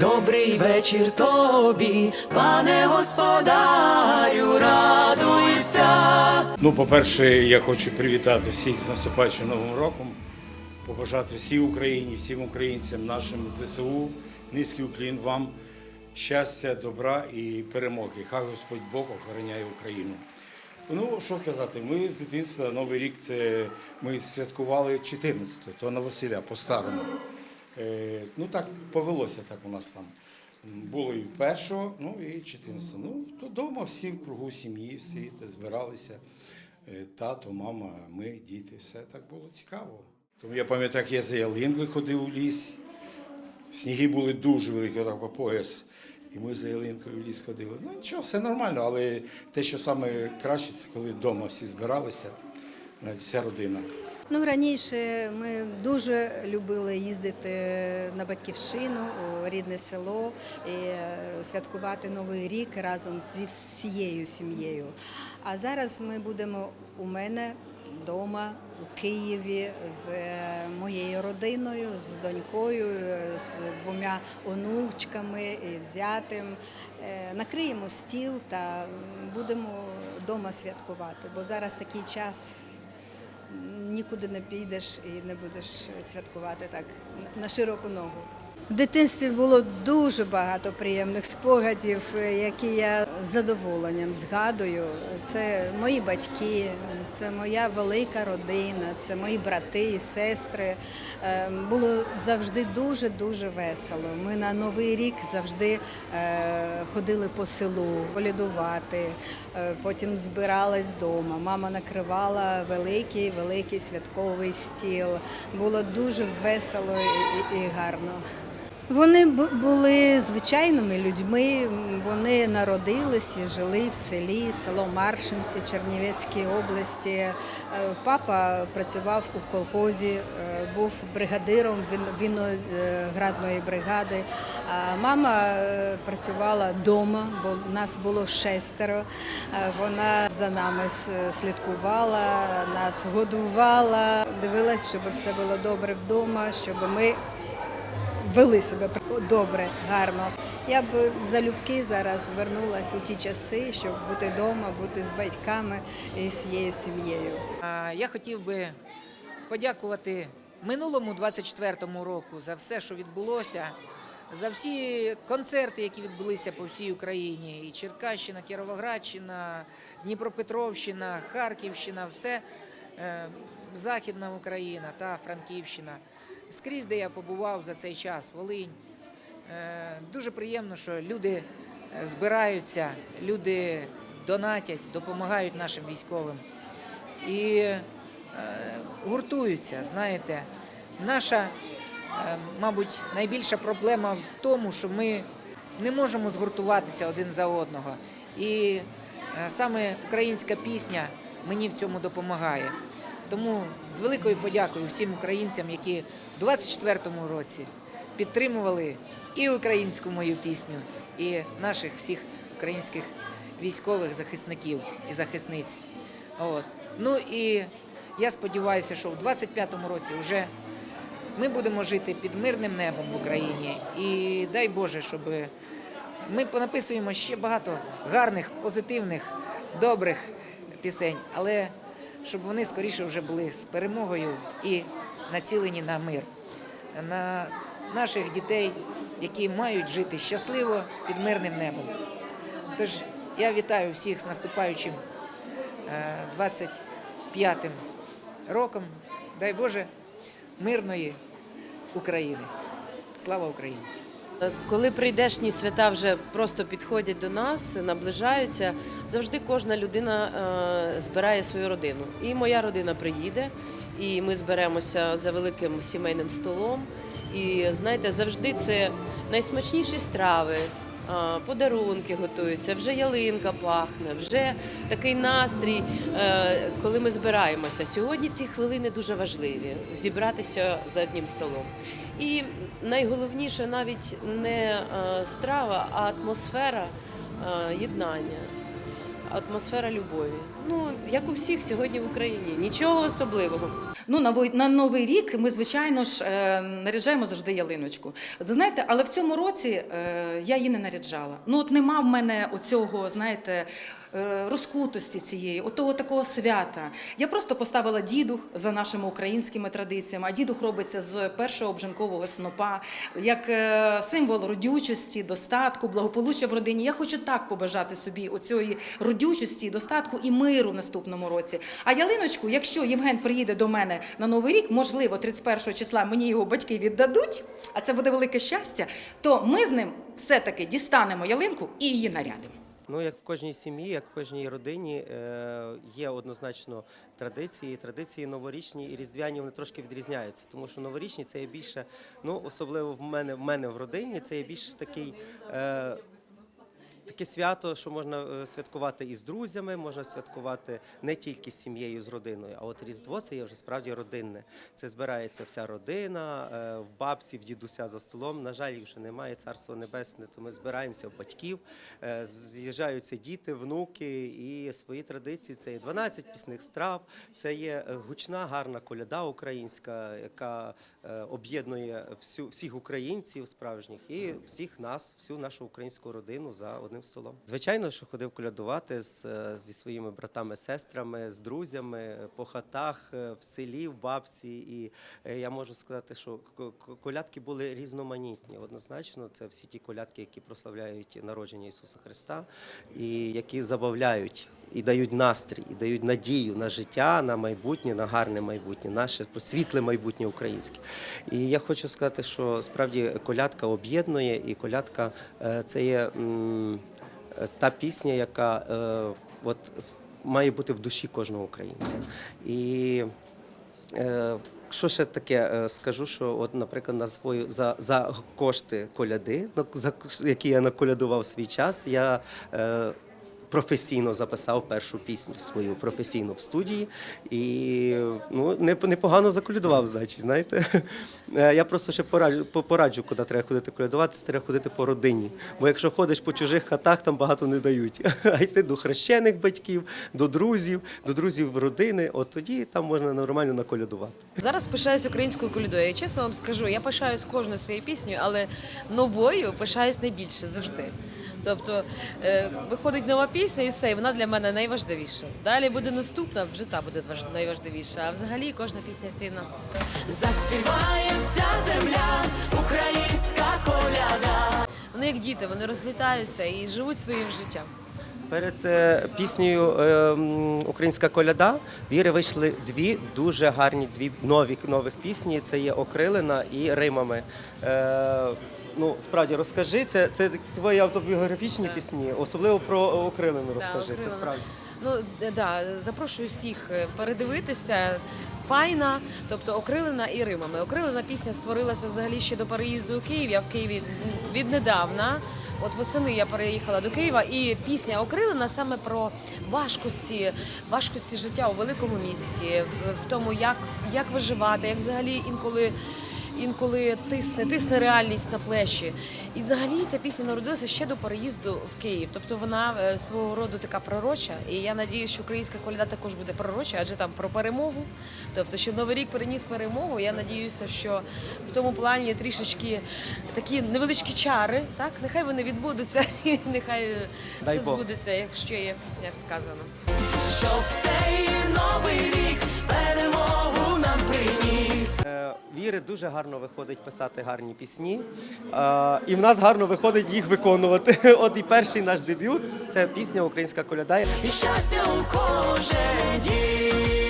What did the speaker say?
Добрий вечір тобі, пане господарю, радуйся. Ну, по-перше, я хочу привітати всіх з наступаючим новим роком, побажати всій Україні, всім українцям, нашим ЗСУ, низький уклін вам щастя, добра і перемоги. Хай Господь Бог охороняє Україну. Ну, що казати, ми з дитинства Новий рік це ми святкували 14-го, то на Василя по-старому. Е, ну так повелося так у нас там. Було і першого, ну і 14-го. Ну, то вдома всі в кругу сім'ї, всі збиралися. Е, Тато, мама, ми, діти, все так було цікаво. Тому я пам'ятаю, як я за ялинкою ходив у ліс. Сніги були дуже великі, отак по пояс. І ми за ялинкою в ліс ходили. Ну нічого, все нормально, але те, що саме краще, це коли вдома всі збиралися, навіть вся родина. Ну, раніше ми дуже любили їздити на батьківщину у рідне село і е, святкувати Новий рік разом зі всією сім'єю. А зараз ми будемо у мене вдома у Києві з е, моєю родиною, з донькою, з двома онучками і зятем. Е, Накриємо стіл та будемо вдома святкувати, бо зараз такий час нікуди не підеш і не будеш святкувати так на широку ногу. В дитинстві було дуже багато приємних спогадів, е, які я з задоволенням згадую. Це мої батьки, це моя велика родина, це мої брати і сестри. Е, Було завжди дуже дуже весело. Ми на новий рік завжди е, ходили по селу, полідувати, е, потім збирались вдома. Мама накривала великий великий святковий стіл. Було дуже весело і, гарно. Вони бу- були звичайними людьми. Вони народилися, жили в селі, село Маршинці, Чернівецькій області. Е, Папа працював у колхозі, е, був бригадиром він- виноградної бригади. Мама е, працювала вдома, бо нас було шестеро. Вона за нами слідкувала, нас годувала, дивилась, щоб все було добре вдома, щоб ми вели себе добре, гарно. Я б залюбки зараз вернулася у ті часи, щоб бути вдома, бути з батьками і з цією сім'єю. Я хотів би подякувати минулому 24-му року за все, що відбулося, за всі концерти, які відбулися по всій Україні. І Черкащина, Кіровоградщина, Дніпропетровщина, Харківщина, все е, Західна Україна та Франківщина. Скрізь, де я побував за цей час, Волинь. Е, Дуже приємно, що люди е, збираються, люди донатять, допомагають нашим військовим і е, гуртуються. Знаєте, наша, мабуть, найбільша проблема в тому, що ми не можемо згуртуватися один за одного. І саме українська пісня мені в цьому допомагає. Тому з великою подякою всім українцям, які в 24-му році підтримували і українську мою пісню, і наших всіх українських військових захисників і захисниць. От. Ну і я сподіваюся, що в 25-му році вже ми будемо жити під мирним небом в Україні. І дай Боже, щоб ми понаписуємо ще багато гарних, позитивних, добрих пісень, але щоб вони скоріше вже були з перемогою і націлені на мир, на наших дітей, які мають жити щасливо під мирним небом. Тож я вітаю всіх з наступаючим е, 25-м роком. Дай Боже мирної України. Слава Україні! Коли прийдешні свята вже просто підходять до нас, наближаються, завжди кожна людина е, збирає свою родину. І моя родина приїде, і ми зберемося за великим сімейним столом. І знаєте, завжди це найсмачніші страви. Подарунки готуються, вже ялинка пахне, вже такий настрій, е, коли ми збираємося. Сьогодні ці хвилини дуже важливі зібратися за одним столом. І найголовніше навіть не е, страва, а атмосфера е, єднання. Атмосфера любові. Ну, як у всіх сьогодні в Україні. Нічого особливого. Ну, на, на Новий рік ми, звичайно ж, е, наряджаємо завжди ялиночку. Знаєте, але в цьому році е, я її не наряджала. Ну, от нема в мене оцього, знаєте, розкутості цієї, отого такого свята. Я просто поставила дідух за нашими українськими традиціями, а дідух робиться з першого обжинкового снопа, як е, символ родючості, достатку, благополуччя в родині. Я хочу так побажати собі оцієї родючості, достатку і миру в наступному році. А ялиночку, якщо Євген приїде до мене на Новий рік, можливо, 31 числа мені його батьки віддадуть, а це буде велике щастя, то ми з ним все-таки дістанемо ялинку і її нарядимо. Ну, як в кожній сім'ї, як в кожній родині е, є однозначно традиції. Традиції новорічні і різдвяні вони трошки відрізняються, тому що новорічні це є більше, ну особливо в мене в мене в родині, це є більш такий. Таке свято, що можна е, святкувати і з друзями, можна святкувати не тільки з сім'єю, з родиною. А от Різдво це є вже справді родинне. Це збирається вся родина, е, в бабці, в дідуся за столом. На жаль, вже немає царство небесне, то ми збираємося в батьків, е, з'їжджаються діти, внуки і свої традиції. Це є 12 пісних страв, це є гучна, гарна коляда українська, яка об'єднує всіх українців справжніх і всіх нас, всю нашу українську родину за одним столом. Звичайно, що ходив колядувати з, е, зі своїми братами, сестрами, з друзями по хатах е, в селі, в бабці. І е, я можу сказати, що колядки були різноманітні. Однозначно, це всі ті колядки, які прославляють народження Ісуса Христа і які забавляють. І дають настрій, і дають надію на життя, на майбутнє, на гарне майбутнє, наше світле майбутнє українське. І я хочу сказати, що справді колядка об'єднує, і колядка е, це є е, та пісня, яка е, от має бути в душі кожного українця. І Е, Що ще таке е, скажу, що от, наприклад, на свою за, за кошти коляди, за які я наколядував свій час, я е, професійно записав першу пісню свою професійно в студії і ну не непогано заколядував, значить, знаєте. Е, Я просто ще пораджу, по- пораджу, куди треба ходити колядувати, це треба ходити по родині. Бо якщо ходиш по чужих хатах, там багато не дають. А йти до хрещених батьків, до друзів, до друзів родини, от тоді там можна нормально наколядувати. Зараз пишаюсь українською колядою. І чесно вам скажу, я пишаюсь кожною своєю піснею, але новою пишаюсь найбільше завжди. Тобто е, виходить нова пісня і все, і вона для мене найважливіша. Далі буде наступна, вже та буде важ- найважливіша. А взагалі кожна пісня цінна. Заспіває вся земля, українська коляда. Вони як діти, вони розлітаються і живуть своїм життям. Перед е, піснею е, Українська коляда віри вийшли дві дуже гарні дві нові нових пісні. Це є Окрилена і Римами. Е, ну, справді розкажи, це, це твої автобіографічні пісні, особливо про Окрилену розкажи. Це справді. Ну з- да, запрошую всіх е, передивитися. Файна, тобто окрилена і римами. Окрилена пісня створилася взагалі ще до переїзду у Київ. Я в Києві віднедавна. От восени я переїхала до Києва, і пісня окрилена саме про важкості, важкості життя у великому місті, в тому, як, як виживати, як взагалі інколи. Інколи тисне, тисне реальність на плечі. І взагалі ця пісня народилася ще до переїзду в Київ. Тобто вона е, свого роду така пророча. І я надію, що українська коляда також буде пророча, адже там про перемогу. Тобто, що Новий рік переніс перемогу. Я надіюся, що в тому плані трішечки такі невеличкі чари, так нехай вони відбудуться, і нехай Дай все Бог. збудеться, якщо є в піснях сказано. дуже гарно виходить писати гарні пісні, е, і в нас гарно виходить їх виконувати. От і перший наш дебют це пісня Українська коляда. І щастя у кожен дій.